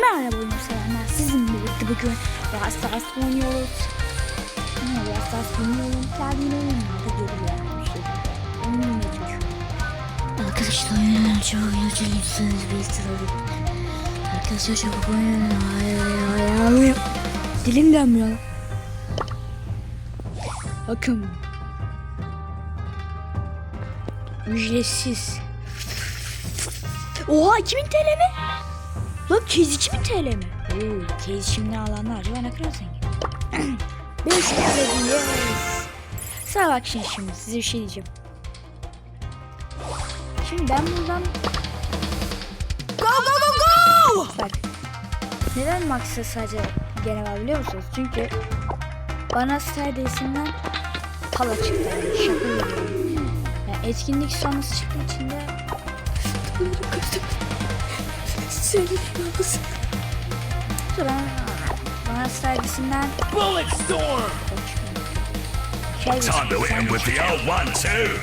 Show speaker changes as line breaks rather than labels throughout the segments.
Merhaba oyun sevenler. Sizinle birlikte bugün Rastas oynuyoruz. Ne Rastas bilmiyorum. Geldiğin oyunlarda geliyor yani bir şey. Oyun oynayacağım. Arkadaşlar oyunlar çok oynayacağız. Bir sırada. Arkadaşlar hayır hayır. Dilim dönmüyor. Bakın. Ücretsiz. Oha 2000 TL mi? Lan kez 2000 TL mi? Oo, kez şimdi alanlar acaba ne kadar zengin? 5 TL yes. Sana bak şimdi, şimdi size bir şey diyeceğim. Şimdi ben buradan
Go go go go!
bak neden Max'a sadece gene var biliyor musunuz? Çünkü bana Starday'sinden pala çıktı. Yani şaka yapıyorum. Yani etkinlik sonrası çıktığı için de Söylemiyoruz. Sonra bana Starday'sinden
Bullet storm!
şey
Time to hit him with the old one, too!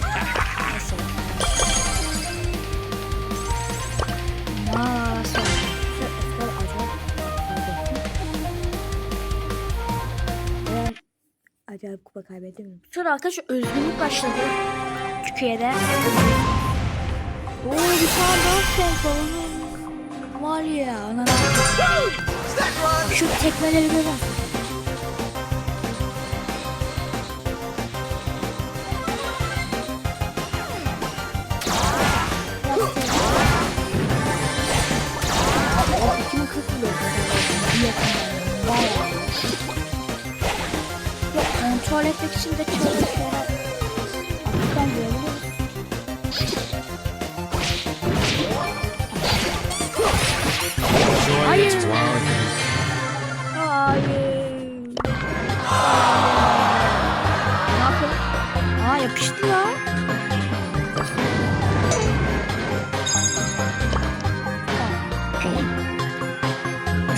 Acayip. Kupa kaybedemiyorum. Sonra arkadaşlar özgürlük başladı. Türkiye'de. Oo bir tane daha son var ya. Ana Şu tekmeleri Bir. Vay. Yok kontrol etmek için de çalışıyor. Yapıştı ya.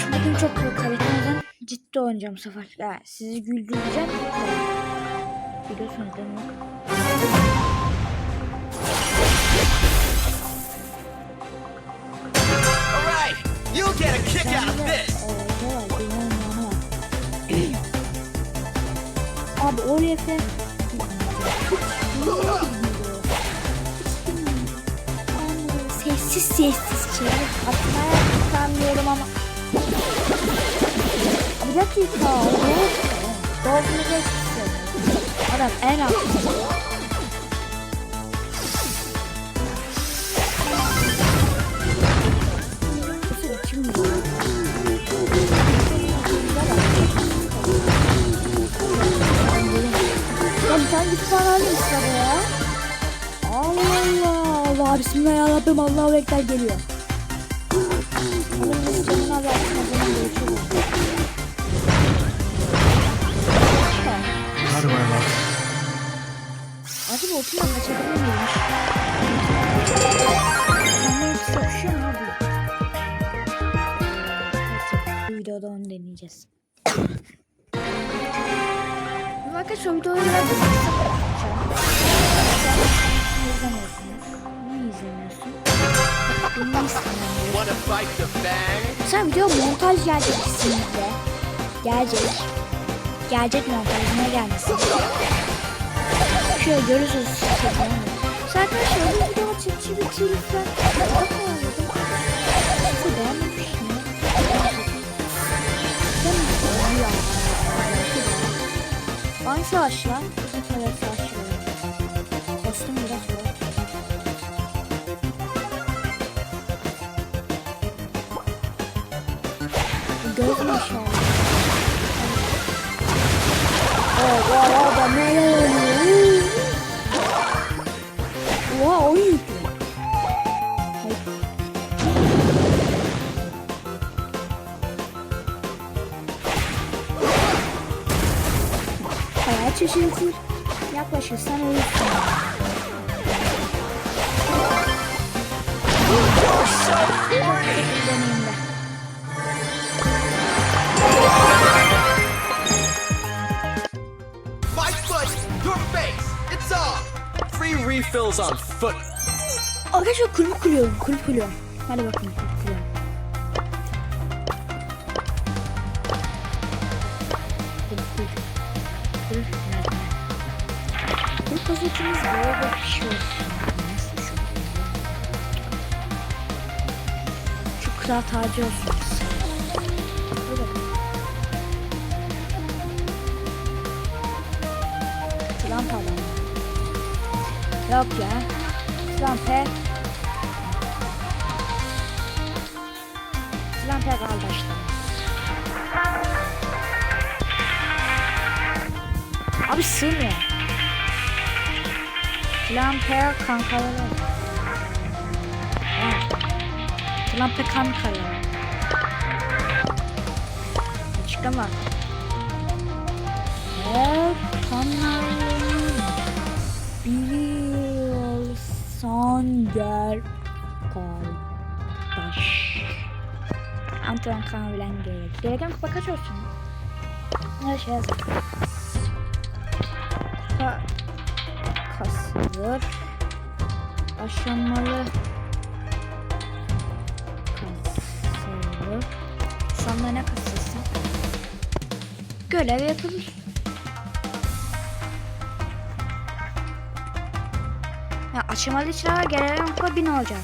Bugün çok kaybetmeden ciddi oynayacağım bu sefer. Ya, sizi güldüreceğim. Biliyorsunuz değil mi?
You'll get a kick out of this!
Abi oraya falan Sessiz sessiz şey atmaya tutamıyorum ama. Bir dakika Doğru geçsin Adam en altında bir tane alayım ya. Allah Allah. Allah bismillahirrahmanirrahim. Allahu Ekber geliyor. Allah'ın ismini abi aklına zaman görüşürüz.
How do I look?
The bang?
Sen video montaj gelecek kesinlikle. Gelecek. Gelecek montaj ne gelmesin. Şöyle görürsünüz. Arkadaşlar bu videomu çiftçi bitirirsen bakmayalım. Hangi savaşlar? Bu sefer savaşlar. Kostüm biraz zor. Göz mü inşallah? Oh, wow, wow, ben oluyor? Oha,
face, it's all! Free refills on foot.
Arkadaşlar kulüp kuruyorum, kulüp kuruyorum. Hadi bakın bekliyorum. Dur dur. Dur Pozisyonumuz böyle bir şey olsun. Nasıl şu? Şu kral tacı olsun. Trump adam. Yok ya. Trump'e Trump'e kardeşler. Abi sığmıyor. Trump'e kankaları. Ha. Trump'e kankaları. Açıklama. Eğer kanalını biliyorsan gel kardeş. Antren kan bilen gerek. Gereken kupa kaç olsun? Ne şey yazar. Kupa kasılır. Aşamalı kasılır. Anda ne kasılsın? Görev yapılır. Ya aşamalı işler gelen kupa 1000 olacak.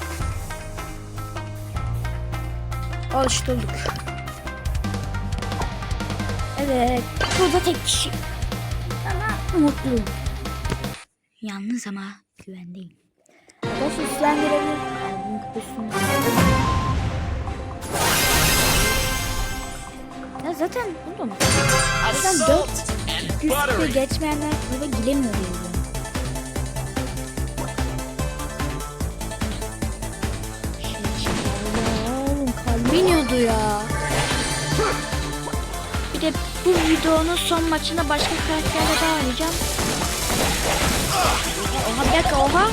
Oluşturduk. Evet. Burada tek kişi. Ama mutluyum. Yalnız ama güvendeyim. Arkadaşlar üstten gelebilir. Ya zaten bunu mu? Zaten dört üstü geçmeyenler burada giremiyor diye biliyorum. Oğlum kalbim iniyordu ya. Bir de bu videonun son maçında başka karakterle daha oynayacağım. Oha bir dakika oha.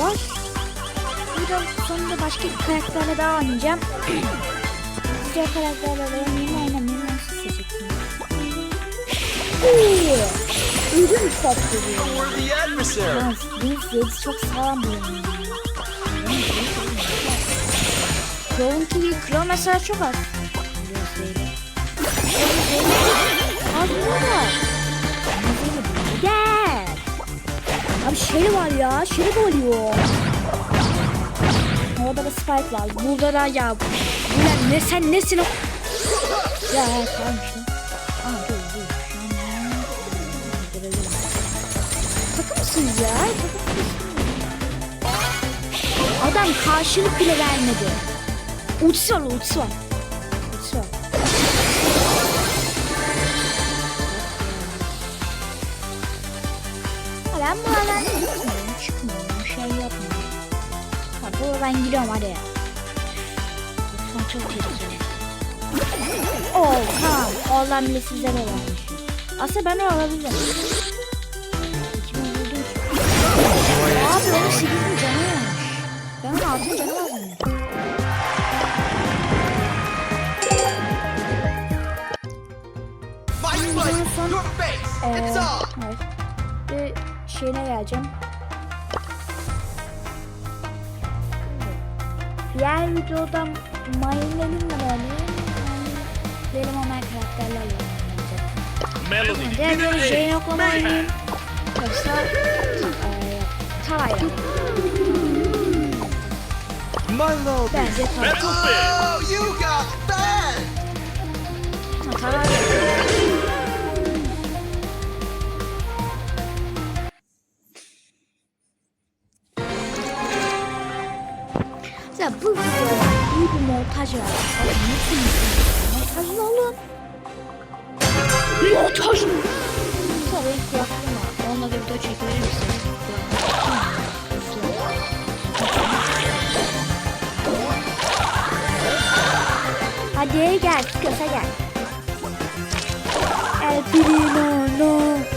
Oha. Videonun sonunda başka bir karakterle daha oynayacağım. Diğer karakterle de oynayayım oynamayayım nasıl seçeceksiniz? Ödüm
adversary.
Lan Vince Yates çok sağlam bir oyun. Crown TV, Crow mesela çok az. Az burada. Sherry var ya. Sherry oluyor. Orada da Spike var. Burada da ya. Ulan ne sen nesin o? Ya tamam işte. Aa dur dur. Takım mısınız ya? Adam karşılık bile vermedi. Ultisi var Ben bu alan gitmiyorum, çıkmıyorum, şey yapmıyorum. Ha, bu ben gidiyorum hadi. Lütfen çok tehlikeli. Oh tamam, oğlan bile size de vermiş. Aslında ben o alabilirim. Kime vurdum ki? Abi onun 8 bin canı varmış. Ben onun 6 canı var
place, your face. It's
Ee,
all.
Şeyine geleceğim. Diğer videoda Mayınlarımla oynayayım. Benim onlar karakterlerle oynayacağım.
Melody.
Diğer videoda
Unity.
Jane Oklama
Mayhem.
oynayayım. Yoksa eee Tarayla. Bence Tarayla.
Oh, you got banned.
Tarayla. Montaj. Abi nasıl montajlı olun? Montaj mı? Tabii kulaklığım var. Onunla da video çekilir misin? Hadi gel, kısa gel. El Primo, no.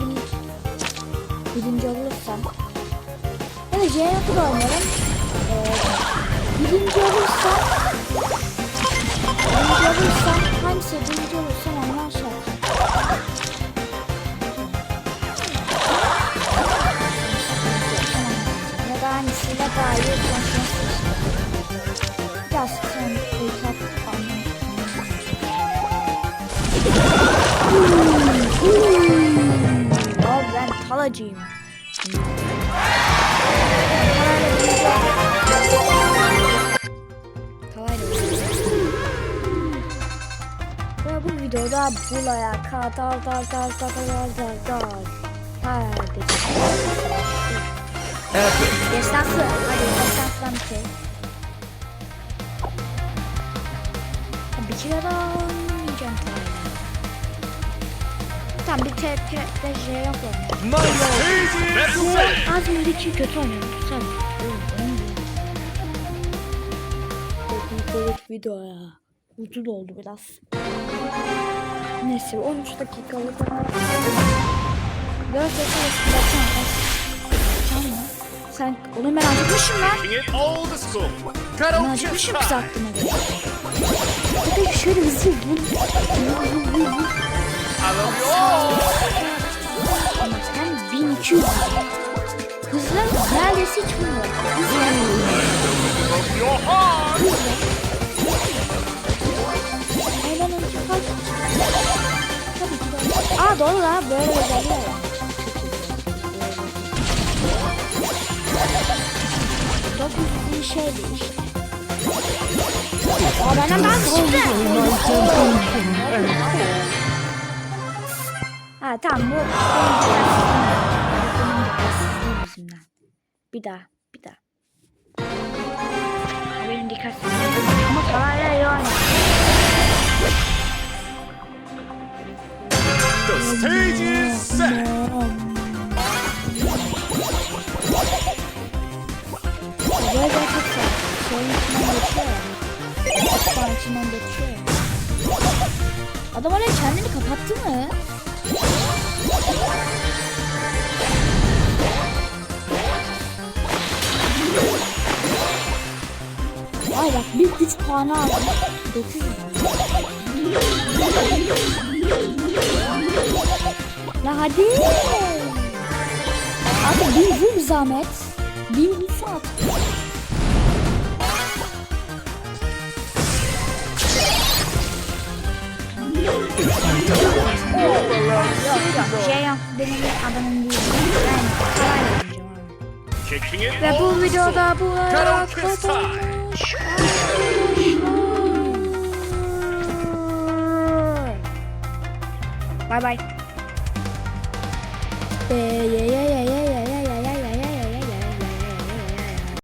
Bir birinci olursam ya da da oynarım. Ee, birinci olursam birinci olursam hangisi birinci olursam şey yapar. Ya da hangisiyle daha iyi konuşması Biraz sen uykat Abi Ve bu videoda bulaya kadar dar dar dar dar dar dar Sadece Destansı Hadi. Destansdan bir şey Bir kere daha Tamam bir TP ve J yok oynayacağım Az önceki kötü oynadım. Sen. dakikalık video ya. Uzun oldu biraz. Neyse 13 dakikalık. Biraz baksana. Tamam mı? Sen onu ben acıkmışım lan. Ben acıkmışım kız aklıma. Bir de şöyle hızlı sen 1200. Hızlı neredeyse hiç vurmuyor.
Your heart.
Aynen önce kalk. Tabii ki de. Aa doğru lan böyle özelliği var. Çok bir şey değişti. Aa benden daha çıktı. Ha tamam bu benim dikkatsizliğim yüzünden. Bir daha, bir daha. Benim dikkatsizliğim ama iyi oynar.
The stage is set.
Böyle gerçekten şeyin içinden geçiyor ya. Aslan içinden geçiyor ya. Adam oraya kendini kapattı mı? Vay bak bir güç puanı aldım. 900. La hadi. Abi bir vur bir zahmet. Bir vur at. Şey benim adamım değil. Ben parayla oynayacağım abi. Ve bu videoda bu kadar. Bye bye. Ye ye ye ye ye